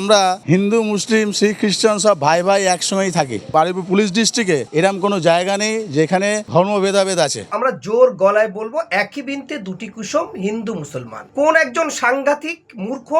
আমরা হিন্দু, মুসলিম, শিখ, খ্রিস্টান সব ভাই ভাই একসঙ্গেই থাকি। বারুইপুর পুলিশ ডিস্ট্রিক্টে এরম কোনো জায়গা নেই যেখানে ধর্ম ভেদাভেদ আছে। আমরা জোর গলায় বলব একই বিনতে দুটি কুসুম হিন্দু মুসলমান। কোন একজন সাংঘাতিক মূর্খ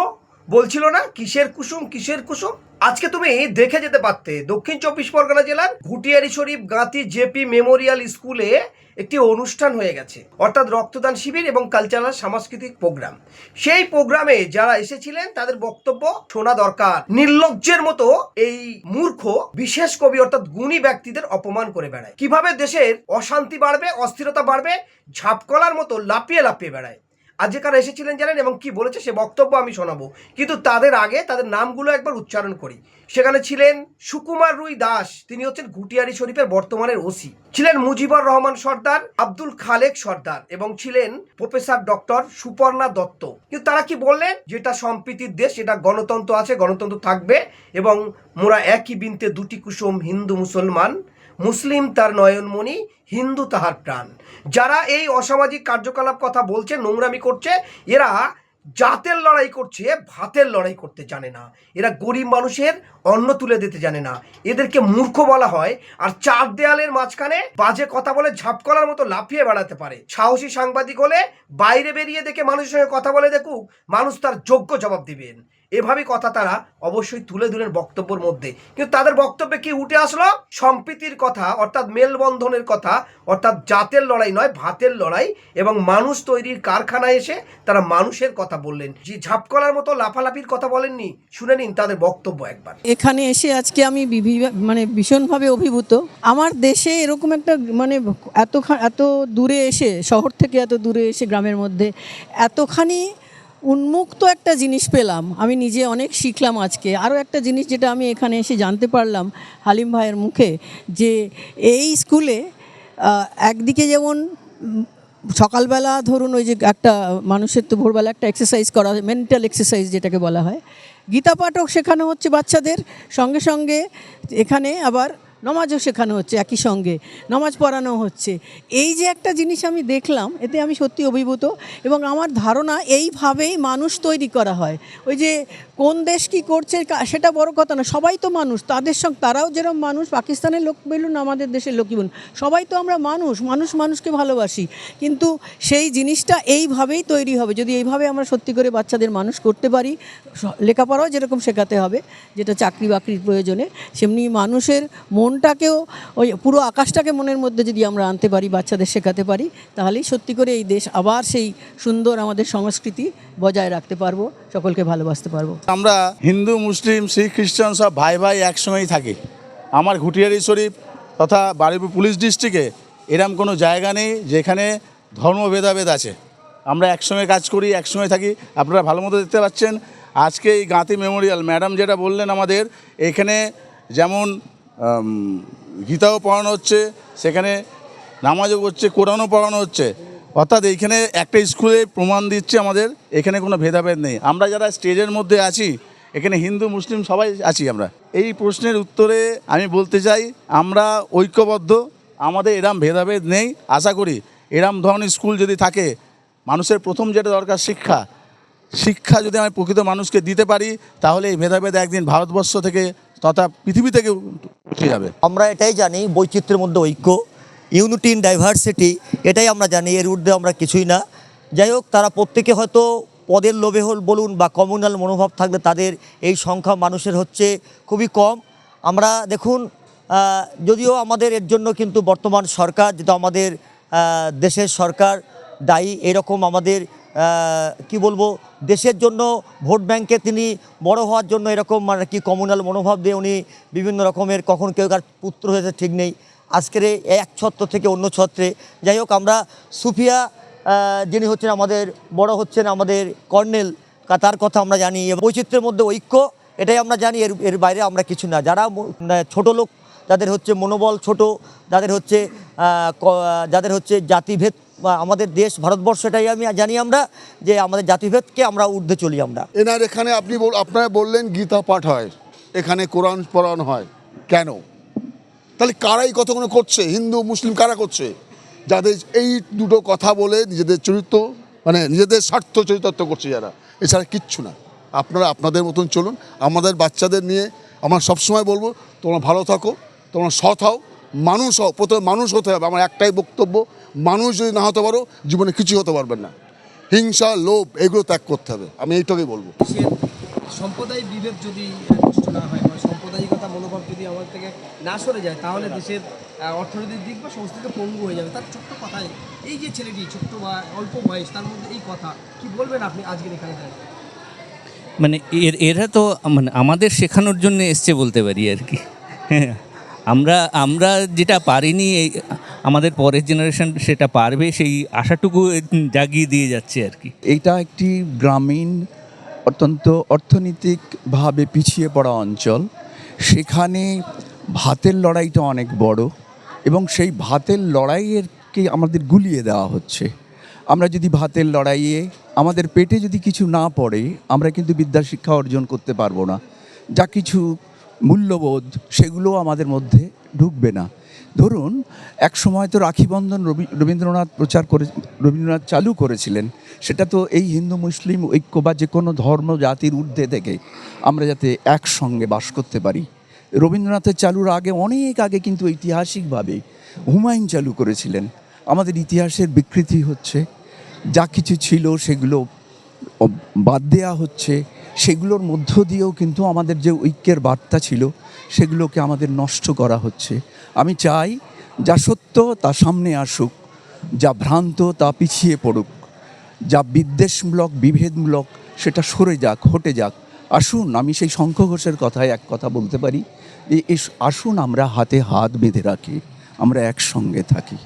বলছিল না, কিসের কুসুম কিসের কুসুম? আজকে তুমি দেখে যেতে পারতে, দক্ষিণ চব্বিশ পরগনা জেলার ঘুটিয়ারি শরীফ গাঁতি জেপি মেমোরিয়াল স্কুলে একটি অনুষ্ঠান হয়ে গেছে। অর্থাৎ রক্তদান শিবির এবং কালচারাল সাংস্কৃতিক প্রোগ্রাম সেই প্রোগ্রামে যারা এসেছিলেন, তাদের বক্তব্য শোনা দরকার। নির্লজ্জের মতো এই মূর্খ, বিশেষ কবি অর্থাৎ গুণী ব্যক্তিদের অপমান করে বেড়ায়। কীভাবে দেশের অশান্তি বাড়বে, অস্থিরতা বাড়বে ঝাপকলার মতো লাপিয়ে লাপিয়ে বেড়ায়। আজকে কারা এসেছিলেন জানেন এবং কি বলেছে সে বক্তব্য আমি শোনাবো। কিন্তু তাদের আগে তাদের নামগুলো একবার উচ্চারণ করি। সেখানে ছিলেন সুকুমার রুই দাস, তিনি হচ্ছেন ঘুটিয়ারি শরীফের বর্তমানের ওসি। ছিলেন মুজিবর রহমান সর্দার, আব্দুল খালেক সর্দার এবং ছিলেন প্রফেসর ডক্টর সুপর্ণা দত্ত। কিন্তু তারা কি বললেন? যেটা সম্প্রীতির দেশ এটা গণতন্ত্র আছে, গণতন্ত্র থাকবে এবং মোরা একই বিনতে দুটি কুসুম হিন্দু মুসলমান মুসলিম তার নয়নমণি, হিন্দু তাহার প্রাণ। যারা এই অসামাজিক কার্যকলাপ কথা বলছে, নোংরামি করছে, এরা জাতের লড়াই করছে, ভাতের লড়াই করতে জানে না। এরা গরিব মানুষের অন্ন তুলে দিতে জানে না। এদেরকে মূর্খ বলা হয় আর চার দেয়ালের মাঝখানে বাজে কথা বলে ঝাপকলার মতো লাফিয়ে বেড়াতে পারে। সাহসী সাংবাদিক হলে বাইরে বেরিয়ে দেখে মানুষের সঙ্গে কথা বলে দেখুক, মানুষ তার যোগ্য জবাব দিবেন। এভাবেই কথা তারা অবশ্যই তুলে ধরেন বক্তব্যের মধ্যে। কিন্তু তাদের বক্তব্যে কি উঠে আসলো? সম্প্রীতির কথা, অর্থাৎ মেলবন্ধনের কথা, অর্থাৎ জাতের লড়াই নয়, ভাতের লড়াই এবং মানুষ তৈরির কারখানায় এসে তারা মানুষের কথা বললেন। যে ঝাপকলার মতো লাফালাফির কথা বলেননি? শুনে নিন তাদের বক্তব্য একবার। এখানে এসে আজকে আমি মানে ভীষণভাবে অভিভূত। আমার দেশে এরকম একটা মানে এত এত দূরে এসে, শহর থেকে এত দূরে এসে, গ্রামের মধ্যে এতখানি উন্মুক্ত একটা জিনিস পেলাম। আমি নিজে অনেক শিখলাম আজকে। আরও একটা জিনিস যেটা আমি এখানে এসে জানতে পারলাম হালিম ভাইয়ের মুখে, যে এই স্কুলে একদিকে যেমন সকালবেলা ধরুন ওই যে একটা মানুষের তো ভোরবেলা একটা এক্সারসাইজ করা মেন্টাল এক্সারসাইজ যেটাকে বলা হয়। গীতা পাঠক শেখানো হচ্ছে বাচ্চাদের। সঙ্গে সঙ্গে এখানে আবার নমাজও শেখানো হচ্ছে একই সঙ্গে, নমাজ পড়ানো হচ্ছে। এই যে একটা জিনিস আমি দেখলাম, এতে আমি সত্যি অভিভূত এবং আমার ধারণা এইভাবেই মানুষ তৈরি করা হয়। ওই যে কোন দেশ কি করছে সেটা বড় কথা না। সবাই তো মানুষ। তাদের সঙ্গে তারাও যেরকম মানুষ, পাকিস্তানের লোক বলুন, আমাদের দেশের লোকই বলুন, সবাই তো আমরা মানুষ মানুষ মানুষকে ভালোবাসি। কিন্তু সেই জিনিসটা এইভাবেই তৈরি হবে। যদি এইভাবে আমরা সত্যি করে বাচ্চাদের মানুষ করতে পারি লেখাপড়াও যেরকম শেখাতে হবে, যেটা চাকরি বাকরির প্রয়োজনে, সেমনি মানুষের মনটাকেও, ওই পুরো আকাশটাকে মনের মধ্যে যদি আমরা আনতে পারি, বাচ্চাদের শেখাতে পারি, তাহলেই সত্যি করে এই দেশ আবার সেই সুন্দর আমাদের সংস্কৃতি বজায় রাখতে পারব। সকলকে ভালোবাসতে পারব। আমরা হিন্দু, মুসলিম, শিখ, খ্রিস্টান সব ভাই ভাই একসঙ্গেই থাকি। আমার ঘুটিয়ারি শরীফ তথা বারুইপুর পুলিশ ডিস্ট্রিক্টে এরম কোনো জায়গা নেই যেখানে ধর্ম ভেদাভেদ আছে। আমরা একসঙ্গে কাজ করি, একসঙ্গে থাকি। আপনারা ভালো মতো দেখতে পাচ্ছেন, আজকে এই গাঁতি মেমোরিয়াল, ম্যাডাম যেটা বললেন আমাদের, এখানে যেমন গীতাও পড়ানো হচ্ছে, সেখানে নামাজও করছে কোরআনও পড়ানো হচ্ছে। অর্থাৎ এইখানে একটা স্কুলে প্রমাণ দিচ্ছে আমাদের, এখানে কোনো ভেদাভেদ নেই। আমরা যারা স্টেজের মধ্যে আছি, এখানে হিন্দু, মুসলিম সবাই আছি আমরা। এই প্রশ্নের উত্তরে আমি বলতে চাই, আমরা ঐক্যবদ্ধ, আমাদের এরম ভেদাভেদ নেই। আশা করি এরম ধরনের স্কুল যদি থাকে, মানুষের প্রথম যেটা দরকার শিক্ষা। শিক্ষা যদি আমি প্রকৃত মানুষকে দিতে পারি, তাহলে এই ভেদাভেদ একদিন ভারতবর্ষ থেকে তথা পৃথিবী থেকে উঠে যাবে। আমরা এটাই জানি, বৈচিত্র্যের মধ্যে ঐক্য। ইউনিটি ইন ডাইভার্সিটি, এটাই আমরা জানি, এর ঊর্ধ্বে আমরা কিছুই না। যাই হোক, তারা প্রত্যেকে হয়তো পদের লোভে হল বলুন বা কমিউনাল মনোভাব থাকলে তাদের এই সংখ্যা মানুষের হচ্ছে খুবই কম। আমরা দেখুন যদিও আমাদের এর জন্য কিন্তু বর্তমান সরকার যেটা আমাদের দেশের সরকার দায়ী, এরকম আমাদের কি বলব, দেশের জন্য ভোট ব্যাংকে তিনি বড় হওয়ার জন্য এরকম মানে কি কমিউনাল মনোভাব দিয়ে উনি বিভিন্ন রকমের, কখন কেউ কার পুত্র হয়েছে ঠিক নেই। আজকের এক ছত্র থেকে অন্য ছত্রে। যাই হোক, আমরা সুফিয়া যিনি হচ্ছেন আমাদের, বড় হচ্ছেন আমাদের কর্নেল তার কথা আমরা জানি। বৈচিত্র্যের মধ্যে ঐক্য, এটাই আমরা জানি, এর এর বাইরে আমরা কিছু না। যারা ম- ছোট লোক, যাদের হচ্ছে মনোবল ছোট, যাদের হচ্ছে যাদের হচ্ছে জাতিভেদ আমাদের দেশ, ভারতবর্ষ, এটাই আমি জানি আমরা, যে আমাদের জাতিভেদকে আমরা ঊর্ধ্বে চলি আমরা। এনার এখানে আপনি আপনারা বললেন গীতা পাঠ হয়, এখানে কোরআন পড়ানো হয়। কেন? তাহলে কারাই কতক্ষণ করছে? হিন্দু, মুসলিম কারা করছে? যাদের এই দুটো কথা বলে নিজেদের চরিত্র মানে নিজেদের স্বার্থ চরিতার্থ করছে যারা, এছাড়া কিচ্ছু না। আপনারা আপনাদের মতন চলুন। আমাদের বাচ্চাদের নিয়ে আমার সবসময় বলব, তোমরা ভালো থাকো, তোমরা সৎ হও, মানুষ হও, প্রথমে মানুষ হতে হবে। আমার একটাই বক্তব্য, মানুষ যদি না হতে পারো, জীবনে কিছু হতে পারবেন না। হিংসা, লোভ, এগুলো ত্যাগ করতে হবে। আমি এইটাকেই বলব। সম্প্রদায় বিভেদ যদি সাম্প্রদায়িকতা মনোভাব যদি আমার থেকে না সরে যায় তাহলে দেশের অর্থনৈতিক দিক বা দিকে পঙ্গু হয়ে যাবে। তার ছোট্ট কথায় এই। যে ছেলেটি ছোট্ট বা অল্প বয়স তার মধ্যে এই কথা কি বলবেন আপনি আজকের এখানে? দাঁড়িয়ে? মানে এর এরা তো মানে আমাদের শেখানোর জন্য এসছে বলতে পারি আর কি। হ্যাঁ আমরা আমরা যেটা পারিনি এই আমাদের পরের জেনারেশন সেটা পারবে সেই আশাটুকু জাগিয়ে দিয়ে যাচ্ছে আর কি। এইটা একটি গ্রামীণ অত্যন্ত অর্থনৈতিকভাবে পিছিয়ে পড়া অঞ্চল। সেখানে ভাতের লড়াইটা অনেক বড় এবং সেই ভাতের লড়াইয়েরকে আমাদের গুলিয়ে দেওয়া হচ্ছে। আমরা যদি ভাতের লড়াইয়ে আমাদের পেটে যদি কিছু না পড়ে, আমরা কিন্তু বিদ্যা শিক্ষা অর্জন করতে পারব না। যা কিছু মূল্যবোধ সেগুলো আমাদের মধ্যে ঢুকবে না। ধরুন, এক সময় তো রাখি বন্ধন রবীন্দ্রনাথ প্রচার করে, রবীন্দ্রনাথ চালু করেছিলেন। সেটা তো এই হিন্দু মুসলিম ঐক্য বা যে কোনো ধর্ম, জাতির ঊর্ধ্বে থেকে আমরা যাতে একসঙ্গে বাস করতে পারি। রবীন্দ্রনাথের চালুর আগে, অনেক আগে কিন্তু ঐতিহাসিকভাবে হুমায়ুন চালু করেছিলেন। আমাদের ইতিহাসের বিকৃতি হচ্ছে, যা কিছু ছিল সেগুলো বাদ দেওয়া হচ্ছে। সেগুলোর মধ্য দিয়েও কিন্তু আমাদের যে ঐক্যের বার্তা ছিল, সেগুলোকে আমাদের নষ্ট করা হচ্ছে। আমি চাই যা সত্য তা সামনে আসুক, যা ভ্রান্ত তা পিছিয়ে পড়ুক, যা বিদ্বেষমূলক, বিভেদমূলক সেটা সরে যাক, হটে যাক। আসুন, আমি সেই শঙ্খ ঘোষের কথায় এক কথা বলতে পারি যে আসুন আমরা হাতে হাত বেঁধে রাখি, আমরা একসঙ্গে থাকি।